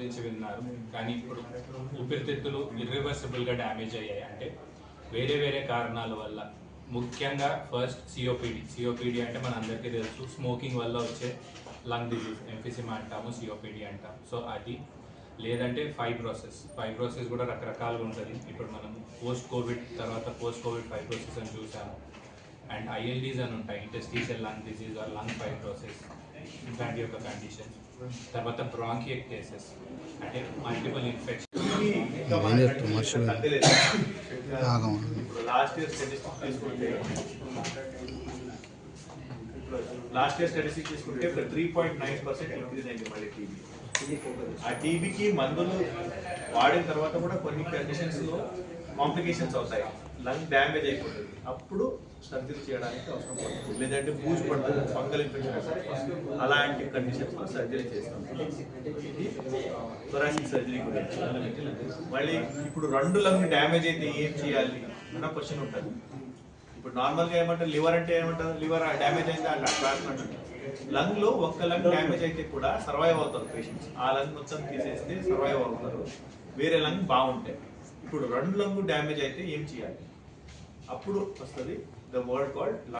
గురించి విన్నారు. కానీ ఇప్పుడు ఊపిరితిత్తులు ఇర్రివర్సిబుల్గా డ్యామేజ్ అయ్యాయి. అంటే వేరే వేరే కారణాల వల్ల. ముఖ్యంగా ఫస్ట్ సిఓపిడి సిఓపిడి అంటే మన అందరికీ తెలుసు. స్మోకింగ్ వల్ల వచ్చే లంగ్ డిజీజ్ ఎంఫిసిమా అంటాము సిఓపిడి అంటాం సో అది లేదంటే ఫైబ్రోసెస్ ఫైబ్రోసెస్ కూడా రకరకాలుగా ఉంటుంది. ఇప్పుడు మనం పోస్ట్ కోవిడ్ తర్వాత పోస్ట్ కోవిడ్ ఫైబ్రోసెస్ అని చూసాము అండ్ ఐఎల్డీస్ అని ఉంటాయి. Interstitial lung disease or lung fibrosis ఇట్లాంటి యొక్క కండిషన్ తర్వాత బ్రాంకియక్ కేసెస్ అంటే మల్టిపుల్ ఇన్ఫెక్షన్ లాస్ట్ ఇయర్ తీసుకుంటే లాస్ట్ ఇయర్ స్టాటిస్టిక్ తీసుకుంటే three point nine percent increase అయింది మళ్ళీ టీబీ ఆ టీబీకి మందులు వాడిన తర్వాత కూడా కొన్ని కండిషన్స్లో కాంప్లికేషన్స్ అవుతాయి. లంగ్ డ్యామేజ్ అయిపోతుంది. అప్పుడు సర్జరీ చేయడానికి అవసరం పడుతుంది. లేదంటే బూజు పడుతుంది ఫంగల్ ఇన్ఫెక్షన్ అలాంటి కండిషన్స్లో సర్జరీ చేస్తాం. థొరాసిక్ సర్జరీ గురించి మళ్ళీ ఇప్పుడు రెండు లంగ్ డ్యామేజ్ అయితే ఏం చేయాలి అన్న క్వశ్చన్ ఉంటుంది. ఇప్పుడు నార్మల్గా ఏమంటారు? లివర్ అంటే ఏమంటారు? లివర్ డ్యామేజ్ అయితే అలా ట్రాన్స్ప్లాంట్ అంటారు లంగ్లో ఒక్క లంగ్ డ్యామేజ్ అయితే కూడా సర్వైవ్ అవుతారు పేషెంట్స్ ఆ లంగ్ మొత్తం తీసేస్తే సర్వైవ్ అవుతారు. వేరే లంగ్ బాగుంటాయి. ఇప్పుడు రెండు లంగ్ డ్యామేజ్ అయితే ఏం చేయాలి? అప్పుడు వస్తుంది ద వర్డ్ కాల్డ్